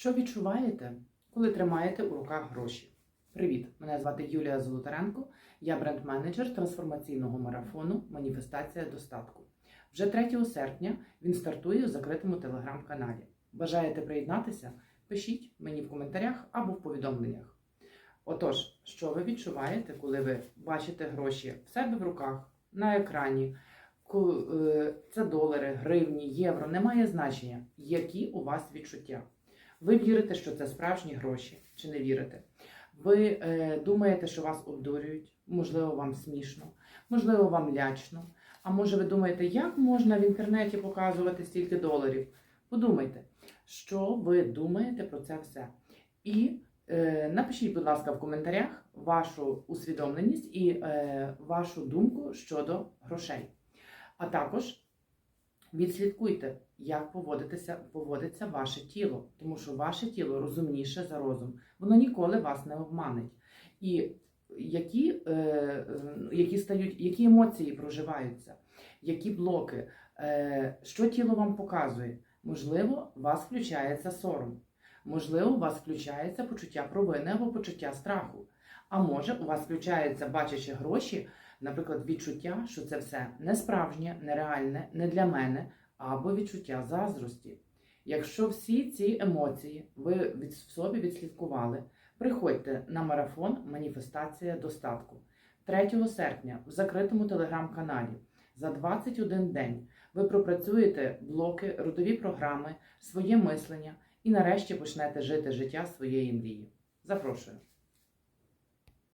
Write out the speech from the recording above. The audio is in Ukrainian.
Що відчуваєте, коли тримаєте у руках гроші? Привіт! Мене звати Юлія Золотаренко, я бренд-менеджер трансформаційного марафону Маніфестація достатку. Вже 3 серпня він стартує у закритому телеграм-каналі. Бажаєте приєднатися? Пишіть мені в коментарях або в повідомленнях. Отож, що ви відчуваєте, коли ви бачите гроші в себе в руках, на екрані? Е, Це долари, гривні, євро, немає значення, які у вас відчуття. Ви вірите, що це справжні гроші, чи не вірите? Ви е, думаєте, що вас обдурюють? Можливо, вам смішно, можливо, вам лячно. А може, ви думаєте, як можна в інтернеті показувати стільки доларів? Подумайте, що ви думаєте про це все. І е, напишіть, будь ласка, в коментарях вашу усвідомленість і е, вашу думку щодо грошей. А також відслідкуйте, як поводиться ваше тіло, тому що ваше тіло розумніше за розум. Воно ніколи вас не обманить. І які, е, які, стають, які емоції проживаються, які блоки, е, що тіло вам показує? Можливо, вас включається сором, можливо, вас включається почуття провини або почуття страху. А може, у вас включається, бачачи гроші, наприклад, відчуття, що це все не справжнє, нереальне, не для мене, або відчуття заздрості. Якщо всі ці емоції ви від, собі відслідкували, приходьте на марафон Маніфестація достатку 3 серпня в закритому телеграм-каналі. За 21 день ви пропрацюєте блоки, родові програми, своє мислення і нарешті почнете жити життя своєї мрії. Запрошую.